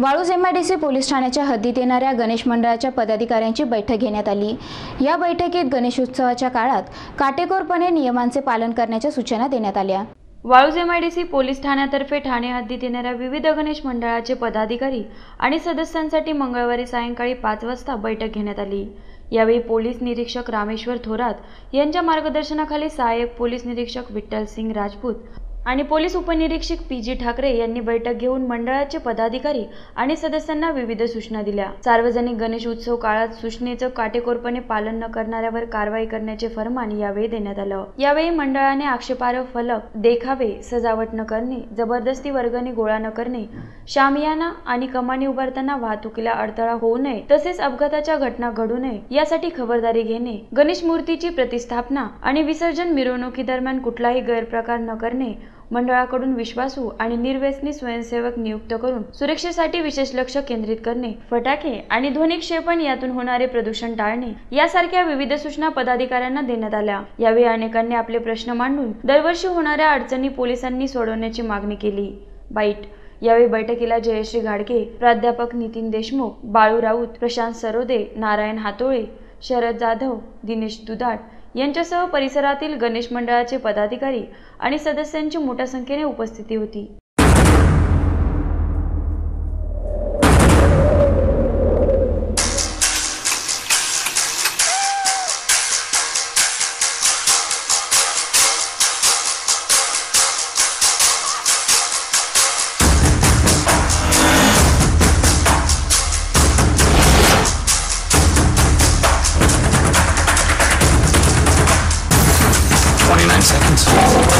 Waluj MIDC police ठाण्याच्या हद्दीत येणाऱ्या गणेश मंडळाच्या पदाधिकाऱ्यांची बैठक घेण्यात आली. या बैठकीत गणेशोत्सवाच्या काळात काटेकोरपणे नियमांचे पालन करण्याच्या सूचना देण्यात आल्या. वाळूज एमआयडीसी पोलीस ठाण्यातर्फे ठाणे हद्दीत येणाऱ्या विविध गणेश मंडळाचे पदाधिकारी आणि सदस्यांसाठी मंगळवारी सायंकाळी पाच वाजता बैठक घेण्यात आली. यावेळी पोलीस निरीक्षक रामेश्वर थोरात यांच्या मार्गदर्शनाखाली सहाय्यक पोलीस निरीक्षक विठ्ठल सिंग राजपूत आणि पोलीस उपनिरीक्षक पी जी ठाकरे यांनी बैठक घेऊन मंडळाचे पदाधिकारी आणि सदस्यांना विविध सूचना दिल्या. सार्वजनिक गणेश उत्सव काळात सूचनेचं काटेकोरपणे पालन न करणाऱ्यावर कारवाई करण्याचे फरमान यावेळी देण्यात आलं. यावेळी मंडळाने आक्षेपार्ह फलक देखावे सजावट न करणे जबरदस्ती वर्गणी गोळा न करणे शामियाना आणि कमानी उभारताना वाहतुकीला अडथळा होऊ नये तसेच अपघाताच्या घटना घडू नये यासाठी खबरदारी घेणे गणेश मूर्तीची प्रतिष्ठापना आणि विसर्जन मिरवणुकीदरम्यान कुठलाही गैरप्रकार न करणे मंडळाकडून विश्वासू आणि निर्व्यसनी स्वयंसेवक नियुक्त करून सुरक्षेसाठी विशेष लक्ष केंद्रित करणे फटाके आणि ध्वनिक्षेपण यातून होणारे प्रदूषण टाळणे यासारख्या विविध सूचना पदाधिकाऱ्यांना देण्यात आल्या. यावेळी अनेकांनी आपले प्रश्न मांडून दरवर्षी होणाऱ्या अडचणी पोलिसांनी सोडवण्याची मागणी केली. बाईट यावेळी बैठकीला जयश्री घाडगे प्राध्यापक नितीन देशमुख बाळू राऊत प्रशांत सरोदे नारायण हातोळे शरद जाधव दिनेश दुधाट यांच्यासह परिसरातील गणेश मंडळाचे पदाधिकारी आणि सदस्यांची मोठ्या संख्येने उपस्थिती होती. seconds.